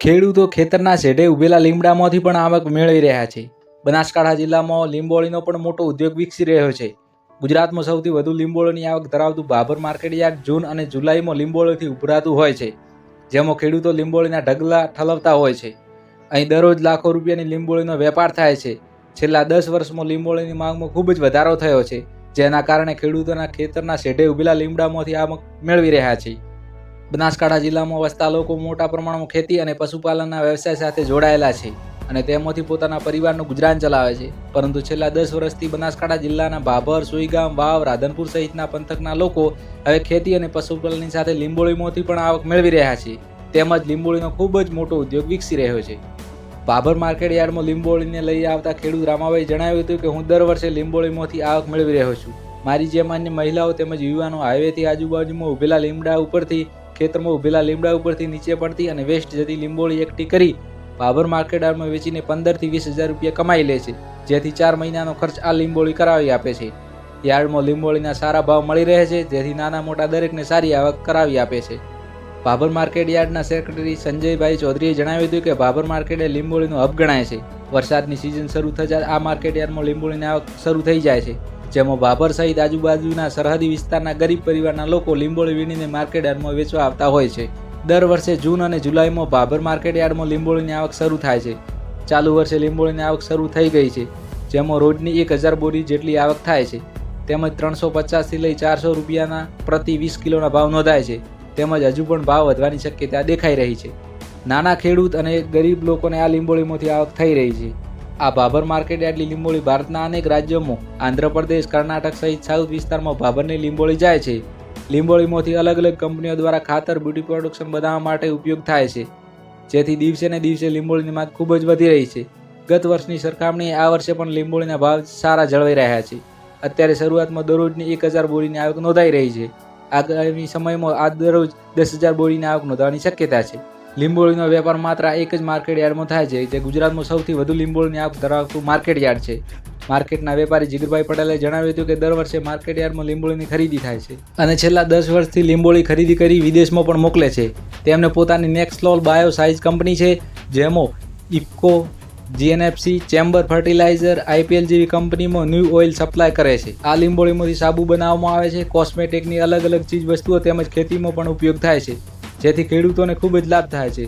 ખેડૂતો ખેતરના છેડે ઉભેલા લીમડામાંથી પણ આવક મેળવી રહ્યા છે. બનાસકાંઠા જિલ્લામાં લીંબોળીનો પણ મોટો ઉદ્યોગ વિકસી રહ્યો છે. ગુજરાતમાં સૌથી વધુ લીંબોળીની આવક ધરાવતું બાબર માર્કેટયાર્ડ જૂન અને જુલાઈમાં લીંબોળીથી ઉભરાતું હોય છે, જેમાં ખેડૂતો લીંબોળીના ઢગલા ઠલવતા હોય છે. અહીં દરરોજ લાખો રૂપિયાની લીંબોળીનો વેપાર થાય છે. છેલ્લા દસ વર્ષમાં લીંબોળીની માંગમાં ખૂબ જ વધારો થયો છે, જેના કારણે ખેડૂતોના ખેતરના શેઢે ઉભેલા લીમડામાંથી આવક મેળવી રહ્યા છે. બનાસકાંઠા જિલ્લામાં વસતા લોકો મોટા પ્રમાણમાં ખેતી અને પશુપાલનના વ્યવસાય સાથે જોડાયેલા છે અને તેમાંથી પોતાના પરિવારનું ગુજરાન ચલાવે છે. પરંતુ છેલ્લા દસ વર્ષથી બનાસકાંઠા જિલ્લાના ભાભર સુઈગામ, વાવ, રાધનપુર સહિતના પંથકના લોકો હવે ખેતી અને પશુપાલનની સાથે લીંબોળીમાંથી પણ આવક મેળવી રહ્યા છે. તેમજ લીંબોળીનો ખૂબ જ મોટો ઉદ્યોગ વિકસી રહ્યો છે. ભાભર માર્કેટ યાર્ડમાં લીંબોળીને લઈ આવતા ખેડૂત રામાભાઈ જણાવ્યું હતું કે, હું દર વર્ષે લીંબોળીમાંથી આવક મેળવી રહ્યો છું. મારી જેમ અન્ય મહિલાઓ તેમજ યુવાનો હાઈવેથી આજુબાજુમાં ઉભેલા લીમડા ઉપરથી ખેતરમાં ઉભેલા લીમડા ઉપરથી નીચે પડતી અને વેસ્ટ જતી લીંબોળી એકઠી કરી ભાભર માર્કેટ યાર્ડમાં વેચીને પંદરથી વીસ હજાર રૂપિયા કમાઈ લે છે. જેથી ચાર મહિનાનો ખર્ચ આ લીંબોળી કરાવી આપે છે. યાર્ડમાં લીંબોળીના સારા ભાવ મળી રહે છે, જેથી નાના મોટા દરેકને સારી આવક કરાવી આપે છે. ભાભર માર્કેટ યાર્ડના સેક્રેટરી સંજયભાઈ ચૌધરીએ જણાવ્યું હતું કે ભાભર માર્કેટ એ લીંબોળીનો હબ ગણાય છે. વરસાદની સિઝન શરૂ થતાં આ માર્કેટ યાર્ડમાં લીંબોળીની આવક શરૂ થઈ જાય છે. જેમાં ભાભર સહિત આજુબાજુના સરહદી વિસ્તારના ગરીબ પરિવારના લોકો લીંબોળી વીણીને માર્કેટ યાર્ડમાં વેચવા આવતા હોય છે. દર વર્ષે જૂન અને જુલાઈમાં ભાભર માર્કેટ યાર્ડમાં લીંબોળીની આવક શરૂ થાય છે. ચાલુ વર્ષે લીંબોળીની આવક શરૂ થઈ ગઈ છે, જેમાં રોજની એક હજાર બોરી જેટલી આવક થાય છે. તેમજ ત્રણસો પચાસથી લઈ ચારસો રૂપિયાના પ્રતિ વીસ કિલોના ભાવ નોંધાય છે. તેમજ હજુ પણ ભાવ વધવાની શક્યતા દેખાઈ રહી છે. નાના ખેડૂત અને ગરીબ લોકોને આ લીંબોળીમાંથી આવક થઈ રહી છે. આ ભાભર માર્કેટ યાર્ડની લીંબોળી ભારતના અનેક રાજ્યોમાં આંધ્રપ્રદેશ, કર્ણાટક સહિત સાઉથ વિસ્તારમાં ભાભરની લીંબોળી જાય છે. લીંબોળીમાંથી અલગ અલગ કંપનીઓ દ્વારા ખાતર, બ્યુટી પ્રોડક્શન બનાવવા માટે ઉપયોગ થાય છે. જેથી દિવસે ને દિવસે લીંબોળીની માંગ ખૂબ જ વધી રહી છે. ગત વર્ષની સરખામણીએ આ વર્ષે પણ લીંબોળીના ભાવ સારા જળવાઈ રહ્યા છે. અત્યારે શરૂઆતમાં દરરોજની એક હજાર બોરીની આવક નોંધાઈ રહી છે. આગામી સમયમાં આ દરરોજ દસ હજાર બોરીની આવક નોંધવાની શક્યતા છે. લીંબોળીનો વેપાર માત્ર એક જ માર્કેટ યાર્ડમાં થાય છે. જે ગુજરાતમાં સૌથી વધુ લીંબોળીની આપ ધરાવતું માર્કેટ યાર્ડ છે. માર્કેટના વેપારી જીગરભાઈ પટેલે જણાવ્યું હતું કે, દર વર્ષે માર્કેટ યાર્ડમાં લીંબોળીની ખરીદી થાય છે. અને છેલ્લા દસ વર્ષથી લીંબોળી ખરીદી કરી વિદેશમાં પણ મોકલે છે. તેમને પોતાની નેક્સ્ટ લોલ બાયો સાઇઝ કંપની છે, જેમાં IFFCO GNFC chamber fertiliser IPL જેવી કંપનીમાં ન્યૂ ઓઇલ સપ્લાય કરે છે. આ લીંબોળીમાંથી સાબુ બનાવવામાં આવે છે. કોસ્મેટિકની અલગ અલગ ચીજ વસ્તુઓ તેમજ ખેતીમાં પણ ઉપયોગ થાય છે. જેથી ખેડૂતોને ખૂબ જ લાભ થાય છે.